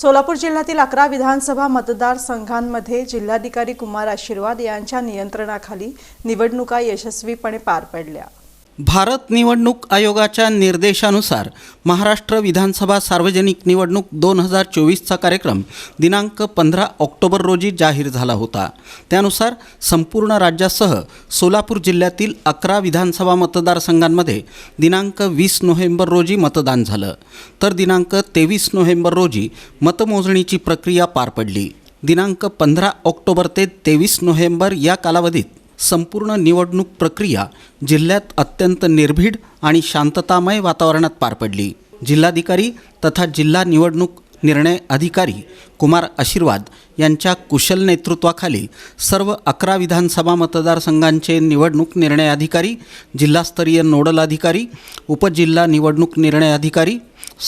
सोलापूर जिल्ह्यातील अकरा विधानसभा मतदारसंघांमध्ये जिल्हाधिकारी कुमार आशीर्वाद यांच्या नियंत्रणाखाली निवडणुका यशस्वीपणे पार पडल्या. भारत निवडणूक आयोगाच्या निर्देशानुसार महाराष्ट्र विधानसभा सार्वजनिक निवडणूक दोन हजार चोवीसचा कार्यक्रम दिनांक पंधरा ऑक्टोबर रोजी जाहीर झाला होता. त्यानुसार संपूर्ण राज्यासह सोलापूर जिल्ह्यातील अकरा विधानसभा मतदारसंघांमध्ये दिनांक वीस नोव्हेंबर रोजी मतदान झालं. तर दिनांक तेवीस नोव्हेंबर रोजी मतमोजणीची प्रक्रिया पार पडली. दिनांक पंधरा ऑक्टोबर ते तेवीस नोव्हेंबर या कालावधीत संपूर्ण निवडणूक प्रक्रिया जिल्ह्यात अत्यंत निर्भीड आणि शांततामय वातावरणात पार पडली. जिल्हाधिकारी तथा जिल्हा निवडणूक निर्णय अधिकारी कुमार आशीर्वाद यांच्या कुशल नेतृत्वाखाली सर्व अकरा विधानसभा मतदारसंघांचे निवडणूक निर्णय अधिकारी जिल्हास्तरीय नोडल अधिकारी उपजिल्हा निवडणूक निर्णय अधिकारी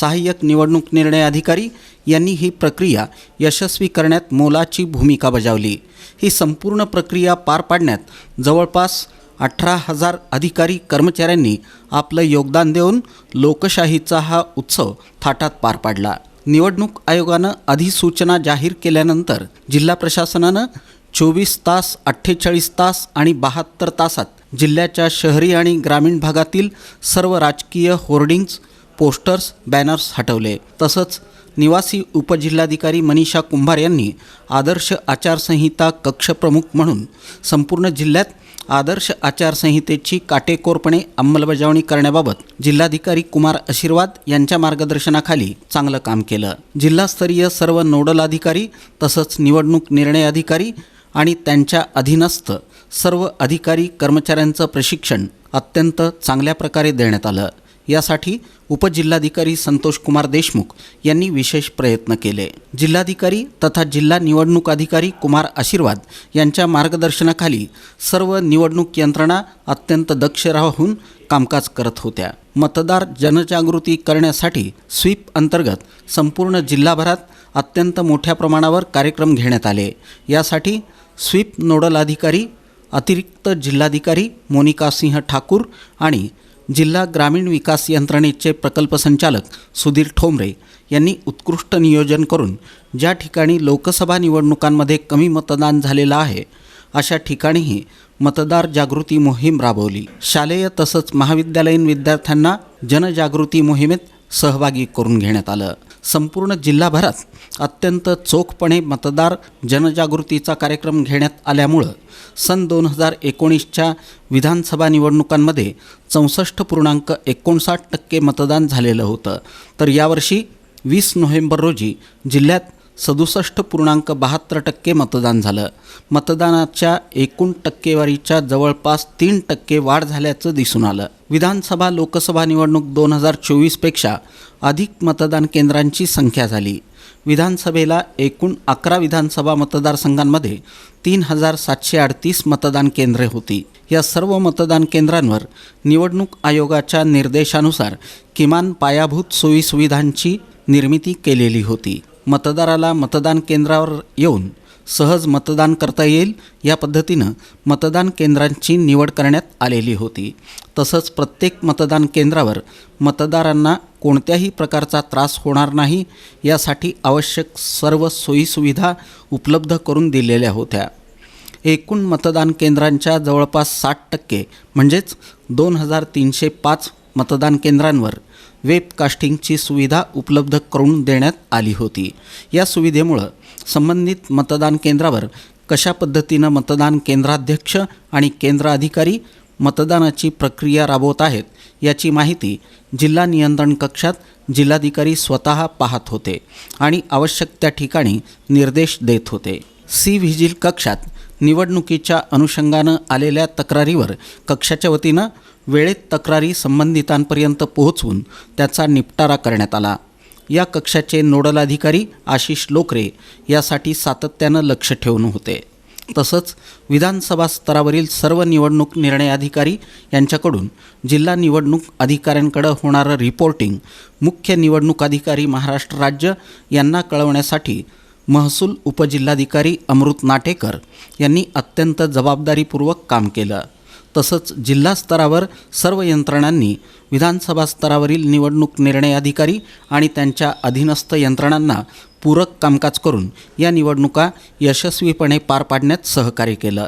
सहाय्यक निवडणूक निर्णय अधिकारी यांनी ही प्रक्रिया यशस्वी करण्यात मोलाची भूमिका बजावली. ही संपूर्ण प्रक्रिया पार पाडण्यात जवळपास अठरा हजार अधिकारी कर्मचाऱ्यांनी आपलं योगदान देऊन लोकशाहीचा हा उत्सव थाटात पार पाडला. निवडणूक आयोगानं अधिसूचना जाहीर केल्यानंतर जिल्हा प्रशासनानं चोवीस तास अठ्ठेचाळीस तास आणि बहात्तर तासात जिल्ह्याच्या शहरी आणि ग्रामीण भागातील सर्व राजकीय होर्डिंग्ज पोस्टर्स बॅनर्स हटवले. तसंच निवासी उपजिल्हाधिकारी मनीषा कुंभार यांनी आदर्श आचारसंहिता कक्षप्रमुख म्हणून संपूर्ण जिल्ह्यात आदर्श आचारसंहितेची काटेकोरपणे अंमलबजावणी करण्याबाबत जिल्हाधिकारी कुमार आशीर्वाद यांच्या मार्गदर्शनाखाली चांगलं काम केलं. जिल्हास्तरीय सर्व नोडल अधिकारी तसंच निवडणूक निर्णय अधिकारी आणि त्यांच्या अधीनस्थ सर्व अधिकारी कर्मचाऱ्यांचं प्रशिक्षण अत्यंत चांगल्या प्रकारे देण्यात आलं. यासाठी उपजिल्हाधिकारी संतोष कुमार देशमुख यांनी विशेष प्रयत्न केले. जिल्हाधिकारी तथा जिल्हा निवडणूक अधिकारी कुमार आशीर्वाद यांच्या मार्गदर्शनाखाली सर्व निवडणूक यंत्रणा अत्यंत दक्ष राहून कामकाज करत होत्या. मतदार जनजागृती करण्यासाठी स्वीप अंतर्गत संपूर्ण जिल्हाभरात अत्यंत मोठ्या प्रमाणावर कार्यक्रम घेण्यात आले. यासाठी स्वीप नोडल अधिकारी अतिरिक्त जिल्हाधिकारी मोनिका सिंह ठाकूर आणि जिल्हा ग्रामीण विकास यंत्रणेचे प्रकल्प संचालक सुधीर ठोंबरे यांनी उत्कृष्ट नियोजन करून ज्या ठिकाणी लोकसभा निवडणुकांमध्ये कमी मतदान झालेलं आहे अशा ठिकाणीही मतदार जागृती मोहीम राबवली. शालेय तसंच महाविद्यालयीन विद्यार्थ्यांना जनजागृती मोहिमेत सहभागी करून घेण्यात आलं. संपूर्ण जिल्हाभरात अत्यंत चोखपणे मतदार जनजागृतीचा कार्यक्रम घेण्यात आल्यामुळं सन दोन हजार एकोणीसच्या विधानसभा निवडणुकांमध्ये चौसष्ट पूर्णांक एकोणसाठ टक्के मतदान झालेलं होतं. तर यावर्षी वीस नोव्हेंबर रोजी जिल्ह्यात सदुसष्ट पूर्णांक बहात्तर टक्के मतदान झालं. मतदानाच्या एकूण टक्केवारीच्या जवळपास तीन टक्के वाढ झाल्याचं दिसून आलं. विधानसभा लोकसभा निवडणूक दोन हजार चोवीसपेक्षा अधिक मतदान केंद्रांची संख्या झाली. विधानसभेला एकूण अकरा विधानसभा मतदारसंघांमध्ये तीन हजार सातशे अडतीस मतदान केंद्रे होती. या सर्व मतदान केंद्रांवर निवडणूक आयोगाच्या निर्देशानुसार किमान पायाभूत सोयीसुविधांची निर्मिती केलेली होती. मतदाराला मतदान केंद्रावर येऊन सहज मतदान करता येईल या पद्धतीनं मतदान केंद्रांची निवड करण्यात आलेली होती. तसंच प्रत्येक मतदान केंद्रावर मतदारांना कोणत्याही प्रकारचा त्रास होणार नाही यासाठी आवश्यक सर्व सोयीसुविधा उपलब्ध करून दिलेल्या होत्या. एकूण मतदान केंद्रांच्या जवळपास साठ टक्के म्हणजेच दोन हजार तीनशे पाच मतदान केंद्रांवर वेबकास्टिंगची सुविधा उपलब्ध करून देण्यात आली होती. या सुविधेमुळं संबंधित मतदान केंद्रावर कशा पद्धतीनं मतदान केंद्राध्यक्ष आणि केंद्र अधिकारी मतदानाची प्रक्रिया राबवत आहेत याची माहिती जिल्हा नियंत्रण कक्षात जिल्हाधिकारी स्वतः पाहत होते आणि आवश्यक त्या ठिकाणी निर्देश देत होते. सी व्हिजिल कक्षात निवडणुकीच्या अनुषंगानं आलेल्या तक्रारीवर कक्षाच्या वतीनं वेळेत तक्रारी संबंधितांपर्यंत पोहोचवून त्याचा निपटारा करण्यात आला. या कक्षाचे नोडल अधिकारी आशिष लोकरे यासाठी सातत्यानं लक्ष ठेवून होते. तसंच विधानसभा स्तरावरील सर्व निवडणूक निर्णय अधिकारी यांच्याकडून जिल्हा निवडणूक अधिकाऱ्यांकडं होणारं रिपोर्टिंग मुख्य निवडणूक अधिकारी महाराष्ट्र राज्य यांना कळवण्यासाठी महसूल उपजिल्हाधिकारी अमृत नाटेकर यांनी अत्यंत जबाबदारीपूर्वक काम केलं. तसंच जिल्हा स्तरावर सर्व यंत्रणांनी विधानसभा स्तरावरील निवडणूक निर्णय अधिकारी आणि त्यांच्या अधीनस्थ यंत्रणांना पूरक कामकाज करून या निवडणुका यशस्वीपणे पार पाडण्यात सहकार्य केलं.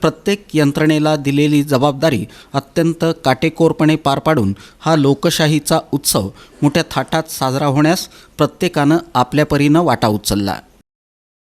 प्रत्येक यंत्रणेला दिलेली जबाबदारी अत्यंत काटेकोरपणे पार पाडून हा लोकशाहीचा उत्सव मोठ्या थाटात साजरा होण्यास प्रत्येकानं आपल्या परीनं वाटा उचलला.